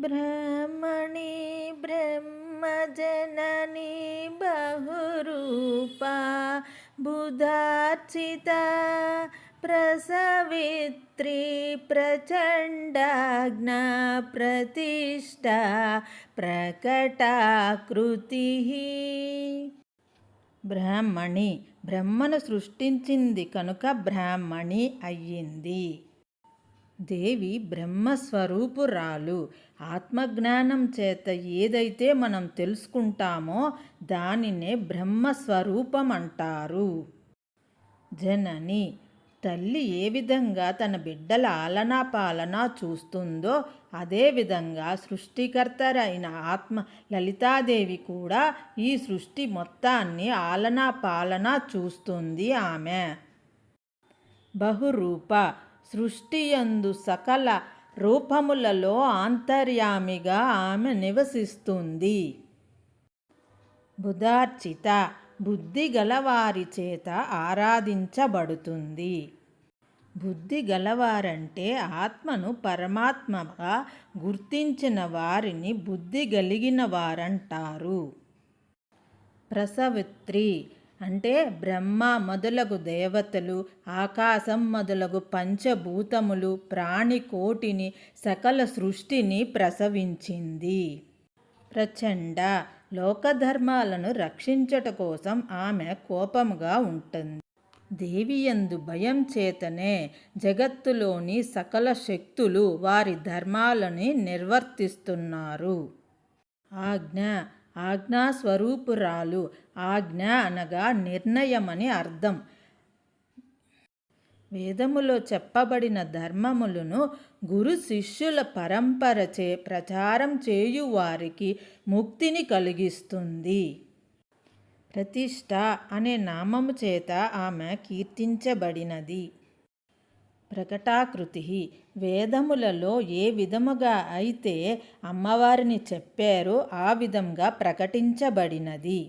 బ్రహ్మణి బ్రహ్మజనని బహురూపా బుధార్చిత ప్రసవిత్రి ప్రచండాజ్ఞ ప్రతిష్ట ప్రకటాకృతి బ్రాహ్మణి బ్రహ్మను సృష్టించింది కనుక బ్రాహ్మణి అయ్యింది దేవి బ్రహ్మస్వరూపురాలు. ఆత్మజ్ఞానం చేత ఏదైతే మనం తెలుసుకుంటామో దానినే బ్రహ్మస్వరూపం అంటారు జనని తల్లి ఏ విధంగా తన బిడ్డల ఆలనా పాలన చూస్తుందో అదేవిధంగా సృష్టికర్తరైన ఆత్మ లలితాదేవి కూడా ఈ సృష్టి మొత్తాన్ని ఆలనా పాలన చూస్తుంది ఆమె. బహురూప సృష్టియందు సకల రూపములలో ఆంతర్యామిగా ఆమె నివసిస్తుంది. బుధార్చిత బుద్ధి గలవారి చేత ఆరాధించబడుతుంది. బుద్ధి గలవారంటే ఆత్మను పరమాత్మగా గుర్తించిన వారిని బుద్ధి కలిగిన వారంటారు. ప్రసవిత్రి అంటే బ్రహ్మ మొదలగు దేవతలు ఆకాశం మొదలగు పంచభూతములు ప్రాణికోటిని సకల సృష్టిని ప్రసవించింది. ప్రచండ లోకధర్మాలను రక్షించట కోసం ఆమె కోపముగా ఉంటుంది. దేవియందు భయం చేతనే జగత్తులోని సకల శక్తులు వారి ధర్మాలని నిర్వర్తిస్తున్నారు. ఆజ్ఞ ఆజ్ఞాస్వరూపురాలు. ఆజ్ఞ అనగా నిర్ణయమని అర్థం. వేదములో చెప్పబడిన ధర్మములను గురు శిష్యుల పరంపరచే ప్రచారం చేయువారికి ముక్తిని కలిగిస్తుంది. ప్రతిష్ట అనే నామము చేత ఆమె కీర్తించబడినది. ప్రకటాకృతి వేదములలో ఏ విధముగా అయితే అమ్మవారిని చెప్పారో ఆ విధంగా ప్రకటించబడినది.